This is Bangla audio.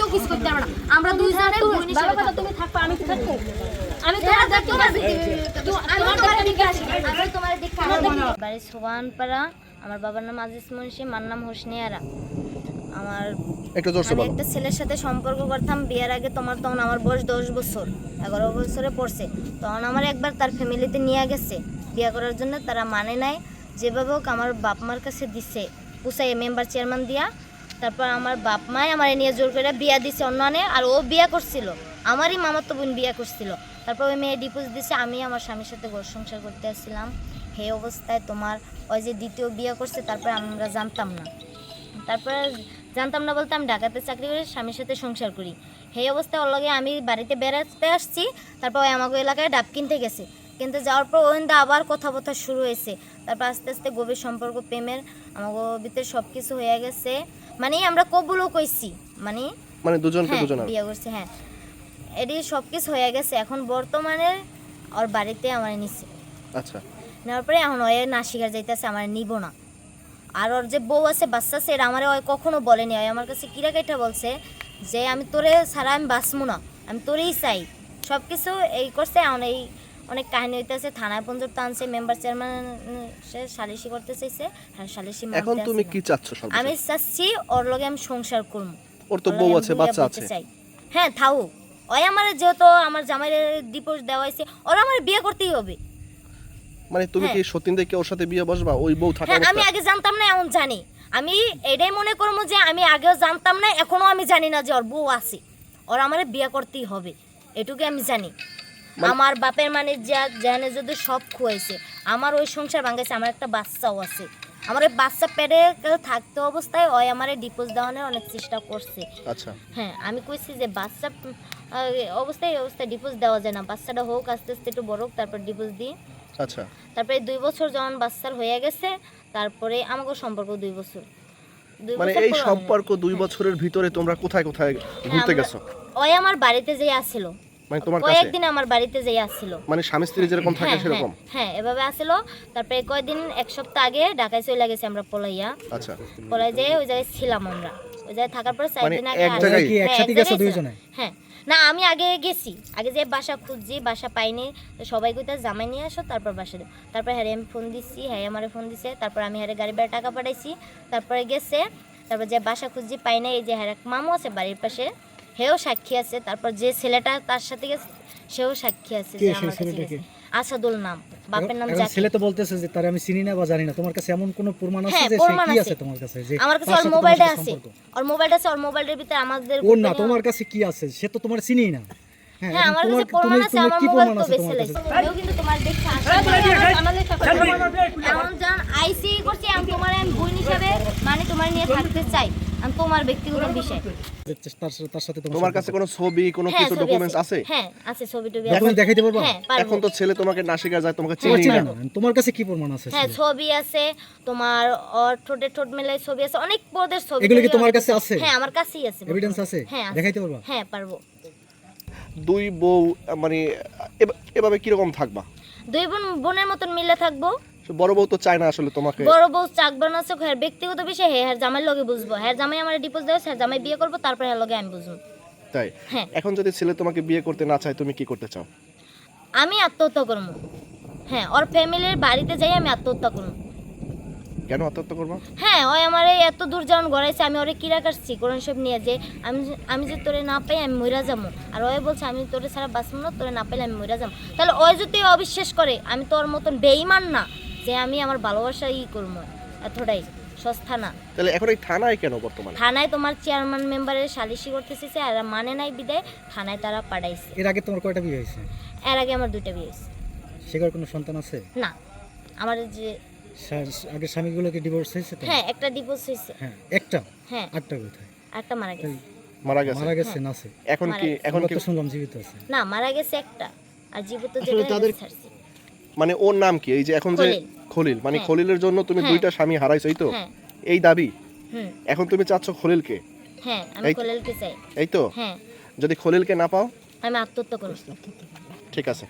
তো কিছু করতে পারবে না। আমরা দুইজনে ভালো কথা তুমি থাকবা আমি তো থাকব। আমি তোমার তোমার দেখতে তোমার তোমার দিকে আসি আমি তোমার দিকে বাড়ি সোবানপাড়া আমার বাবার নাম আজিজ মুন্সি মার নাম হোসনিয়ারা। আমার একটু জোরসে বলো। একটা ছেলের সাথে সম্পর্ক করতাম বিয়ের আগে তোমার তখন আমার বয়স দশ বছর এগারো বছরে পড়ছে। তখন আমার একবার তার ফ্যামিলিতে নিয়ে গেছে। বিয়ে করার জন্য তারা মানে নাই। যেভাবে হোক আমার বাপ মার কাছে দিছে। পুষাই মেম্বার চেয়ারম্যান দিয়া। তারপর আমার বাপ মাই আমার নিয়ে জোর করে বিয়া দিছে অন্যানে, আর ও বিয়া করছিল। আমারই মামাতো বোন বিয়া করছিল। তারপর ওই মেয়ে ডিপোজিট দিছে, আমি আমার স্বামীর সাথে ঘর সংসার করতে আসছিলাম। সেই অবস্থায় তোমার ওই যে দ্বিতীয় বিয়ে করছে, তারপর আমরা জানতাম না। তারপরে জানতাম না বলতে আমি ঢাকাতে চাকরি করে স্বামীর সাথে সংসার করি। সেই অবস্থায় ওর লগে আমি বাড়িতে বেড়াতে আসছি, তারপর ওই আমাকে এলাকায় ডাব কিনতে গেছে। কিন্তু যাওয়ার পর ওইন্দা আবার কথাবার্তা শুরু হয়েছে। তারপর আস্তে আস্তে গভীর সম্পর্ক, প্রেমের আমাকে ভিতরে সব কিছু হয়ে গেছে। মানে আমরা কবুলও কইছি মানে মানে দুজনকে হ্যাঁ দুজন বিয়ে করছে হ্যাঁ। এটি সব কিছু হয়ে গেছে এখন বর্তমানে ওর বাড়িতে আমার নিছে। আচ্ছা। নেওয়ার পরে এখন ওই নাসিকার যাইতেছে আমার নিব না। আর ওর যে বউ আছে বাচ্চা আছে এটা আমার ওই কখনো বলেনি। ওই আমার কাছে কিরা কাইটা বলছে যে আমি তোরে ছাড়া আমি বাঁচবো না। আমি তোরেই চাই। সব কিছু এই করছে এখন এই অনেক কাহিনী হইতেছে থানায় পর্যন্ত টানছে মেম্বার চেয়ারম্যান সে সালিশি করতে চাইছে আর সালিশি এখন তুমি কি চাচ্ছ আমি চাচ্ছি ওর লগে আমি সংসার করব ওর তো বউ আছে বাচ্চা আছে। হ্যাঁ থাও ওই আমার যেহেতু আমার জামাইয়ের ডিপোজ দেওয়া হয়েছে ওর আমার বিয়ে করতেই হবে। মানে তুমি কি সতীন দেখে ওর সাথে বিয়ে বসবা? ওই বউ থাকা হ্যাঁ আমি আগে জানতাম না এমন জানি। আমি এটাই মনে করব যে আমি আগেও জানতাম না এখনও আমি জানি না যে ওর বউ আছে। ওর আমার বিয়ে করতেই হবে এটুকু আমি জানি। আমার বাপের মানে যা জানে যদি সব খুয়াইছে আমার ওই সংসার ভাঙাইছে আমার একটা বাচ্চাও আছে। আমার ওই বাচ্চা পেটে থাকতে অবস্থায় ওই আমার ডিপোজ দেওয়ানোর অনেক চেষ্টা করছে। আচ্ছা। হ্যাঁ আমি কইছি যে বাচ্চা অবস্থায় এই অবস্থায় ডিপোজ দেওয়া যায় না। বাচ্চাটা হোক আস্তে আস্তে একটু বড় হোক তারপর ডিপোজ দিই। আচ্ছা। তারপরে দুই বছর যখন বাচ্চার হয়ে গেছে তারপরে আমাকে সম্পর্ক দুই বছর। মানে এই সম্পর্ক দুই বছরের ভিতরে তোমরা কোথায় কোথায় হ্যাঁ, ঘুরতে গেছো? ওই আমার বাড়িতে যে আসছিল মানে তোমার কাছে? কয়েকদিন আমার বাড়িতে যেই আসছিল। মানে স্বামী স্ত্রী যেরকম থাকে হ্যাঁ সেরকম? হ্যাঁ, হ্যাঁ এভাবে আসছিল তারপরে কয়েকদিন এক সপ্তাহ আগে ঢাকায় চলে গেছে আমরা পলাইয়া। আচ্ছা। পলাই যেয়ে ওই জায়গায় ছিলাম আমরা। ওই জায়গায় থাকার পরে চার মানে দিন আগে এক জায়গায়? কি হ্যাঁ, একসাথে গেছো দুইজনে? হ্যাঁ না আমি আগে গেছি। আগে যে বাসা খুঁজছি বাসা পাইনি। তো সবাই কইতে জামাই নিয়ে আসো তারপর বাসা দেবো। তারপর হ্যাঁ আমি ফোন দিচ্ছি হ্যাঁ আমার ফোন দিছে। তারপর আমি হ্যাঁ গাড়ি ভাড়া টাকা পাঠাইছি। তারপরে গেছে। তারপর যে বাসা খুঁজছি পাই না এই যে হ্যাঁ এক মামু আছে বাড়ির পাশে। হেও সাক্ষী আছে তারপর যে ছেলেটা তার সাথে গেছে সেও সাক্ষী আছে যে আমার কাছে গেছে। আসাদুল নাম বাপের নাম জাকির। ছেলে তো বলতেছে যে তার আমি চিনি না বা জানি না। তোমার কাছে এমন কোনো প্রমাণ আছে হ্যাঁ, যে সে কি আছে। তোমার কাছে? যে আমার কাছে ওর মোবাইলটা আছে? ওর মোবাইলটা আছে ওর মোবাইলের ভিতরে আমাদের ওর না তোমার কাছে কি আছে? সে তো তোমার চিনি না। হ্যাঁ হ্যাঁ আমার কাছে প্রমাণ আছে আমার কি মোবাইল প্রমাণ তো বেঁচে লাইছে কাছে? কিন্তু তোমার দেখছে আমাদের এমন জান আইসি করছি আমি তোমার আমি বোন হিসাবে মানে তোমার নিয়ে থাকতে চাই। আমি তোমার ব্যক্তিগত বিষয়। তার সাথে তোমার কাছে কোনো ছবি কোনো হ্যাঁ কিছু ডকুমেন্টস আছে। হ্যাঁ আছে ছবি টবি আছে। দেখাইতে পারবা? হ্যাঁ এখন তো ছেলে তোমাকে নাসিকা যায় তোমাকে চিনি না তোমার কাছে কি প্রমাণ আছে হ্যাঁ ছবি আছে তোমার ওর ঠোঁটে ঠোঁট মেলাই ছবি আছে অনেক পদের ছবি এগুলো কি তোমার কাছে আছে? হ্যাঁ আমার কাছেই আছে। এভিডেন্স আছে? হ্যাঁ দেখাইতে পারবা? হ্যাঁ পারব। দুই বউ মানে এভাবে কীরকম থাকবা? দুই বোন বোনের মতন মিলে থাকব। বড় বউ তো চায় না আসলে তোমাকে। বড় বউ চাকবা না হ্যাঁ ব্যক্তিগত বিষয় হ্যাঁ জামাই লগে বুঝব। জামাই আমার ডিপোজ দেবে জামাই বিয়ে করব তারপরে লগে আমি বুঝব। তাই? হ্যাঁ। এখন যদি ছেলে তোমাকে বিয়ে করতে না চায় তুমি কি করতে চাও? আমি আত্মহত্যা করব। হ্যাঁ ওর ফ্যামিলির বাড়িতে যাই আমি আত্মহত্যা করব। কেন আত্মহত্যা করবা? হ্যাঁ ওই আমার এই এত দূর যখন গড়াইছে আমি ওরে কিরা কাটছি কোরআন সব নিয়ে যে আমি আমি যে তোরে না পাই আমি মইরা যাব। আর ওই বলছে আমি তোরে ছাড়া বাঁচবো না তোরে না পাইলে আমি মইরা যাব। তাহলে ওই যদি অবিশ্বাস করে আমি তোর মতন বেইমান না যে আমি আমার ভালোবাসা ই করব এতটাই সস্তা না। তাহলে এখন এই থানায় কেন বর্তমানে? থানায় তোমার চেয়ারম্যান মেম্বারের সালিশি করতেছে আর মানে নাই বিদায় থানায় তারা পাঠাইছে। এর আগে তোমার কয়টা বিয়ে হয়েছে? এর আগে আমার দুইটা বিয়ে হয়েছে। কোনো সন্তান আছে? না। আমার যে আগে স্বামীগুলোকে ডিভোর্স হয়েছে তো? হ্যাঁ একটা ডিভোর্স হয়েছে। হ্যাঁ একটা? হ্যাঁ। আটটা কোথায়? একটা মারা গেছে। মারা গেছে? মারা গেছে না আছে। এখন কি এখন কি শুনলাম জীবিত আছে। না মারা গেছে একটা। আর জীবিত তাদের- মানে ওর নাম কি? এই যে এখন যে খলিল। মানে। খলিলের জন্য তুমি। দুইটা স্বামী হারাইছো তো? এই দাবি? এখন তুমি চাচ্ছ খলিলকে? হ্যাঁ আমি চাই। এই তো? হ্যাঁ। যদি খলিলকে না পাও? আমি আত্মহত্যা করব। ঠিক আছে।